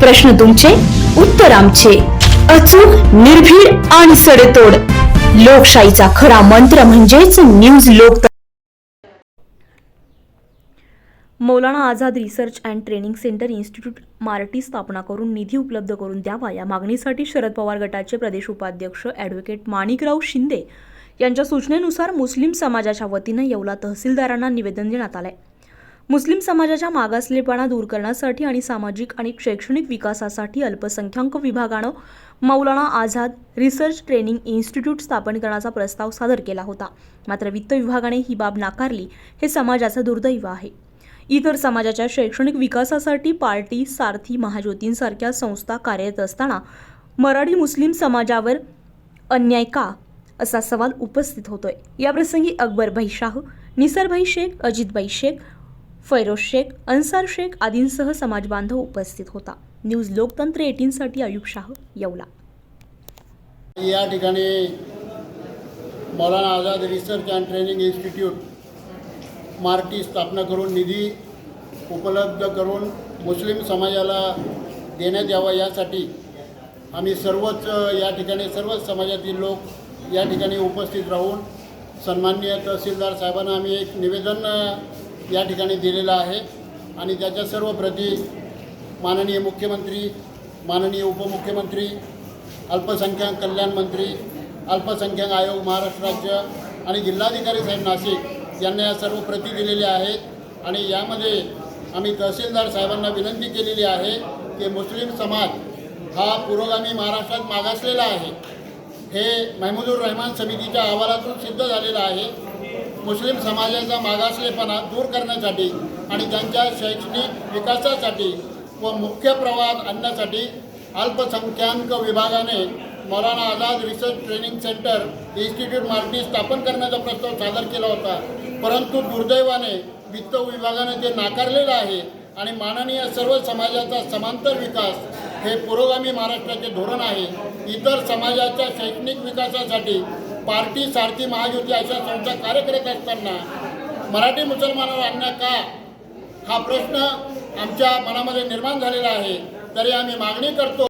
प्रश्न तुमचे उत्तर आमचे. अचूक निर्भीड आणि सडेतोड. लोकशाहीचा खरा मंत्र म्हणजेच न्यूज लोक Maulana Azad research and training centre institute Marti स्थापना करून निधी उपलब्ध करून द्यावा या मागणीसाठी शरद पवार गटाचे प्रदेश उपाध्यक्ष ॲडव्होकेट माणिकराव शिंदे यांच्या सूचनेनुसार मुस्लिम समाजाच्या वतीनं येवला तहसीलदारांना निवेदन देण्यात आलंय. मुस्लिम समाजाच्या मागासलेपणा दूर करण्यासाठी आणि सामाजिक आणि शैक्षणिक विकासासाठी अल्पसंख्याक विभागानं Maulana Azad research training institute स्थापन करण्याचा प्रस्ताव सादर केला होता. मात्र वित्त विभागाने ही बाब नाकारली. हे समाजाचं दुर्दैव आहे. इतर समाजाच्या शैक्षणिक विकासासाठी पार्टी सारथी महाज्योतींसारख्या संस्था कार्यरत असताना मराठी मुस्लिम समाजावर अन्याय का? असा सवाल उपस्थित होतोय. याप्रसंगी अकबरभाई शाह निसरभाई शेख अजितभाई शेख फैरोज शेख अन्सार शेख आदींसह समाजबांधव उपस्थित होता. न्यूज लोकतंत्र एटीनसाठी अयुब शाह येवला. या ठिकाणी Maulana Azad research and training institute Marti स्थापना करून निधी उपलब्ध करून मुस्लिम समाजाला देण्यात यावा यासाठी आम्ही सर्वच या ठिकाणी सर्वच समाजातील लोक या ठिकाणी उपस्थित राहून सन्माननीय तहसीलदार साहेबांना आम्ही एक निवेदन या ठिकाणी दिलेलं आहे आणि त्याच्या सर्व प्रती माननीय मुख्यमंत्री माननीय उपमुख्यमंत्री अल्पसंख्याक कल्याण मंत्री अल्पसंख्याक आयोग महाराष्ट्र राज्य आणि जिल्हाधिकारी साहेब नाशिक यांना या सर्व प्रती दिलेल्या आहेत. आणि यामध्ये आम्ही तहसीलदार साहेबांना विनंती केलेली आहे की मुस्लिम समाज हा पुरोगामी महाराष्ट्रात मागासलेला आहे. हे महमूदुर रहमान समितीच्या अहवालातून सिद्ध झालेलं आहे. मुस्लिम समाजाचा मागासलेपणा दूर करण्यासाठी आणि त्यांच्या शैक्षणिक विकासासाठी व मुख्य प्रवाहात आणण्यासाठी अल्पसंख्याक विभागाने Maulana Azad research training centre institute Marti स्थापन करण्याचा प्रस्ताव सादर केला होता. परंतु दुर्दैवाने वित्त विभागाने ते नाकारलेलं आहे आणि माननीय सर्व समाजाचा समांतर विकास हे पुरोगामी महाराष्ट्राचे धोरण आहे. इतर समाजाच्या शैक्षणिक विकासासाठी पार्टी सारथी महायुती अशा संस्था कार्य असताना मराठी मुसलमानावर अन्याय का? हा प्रश्न आमच्या मनामध्ये निर्माण झालेला आहे. तरी आम्ही मागणी करतो.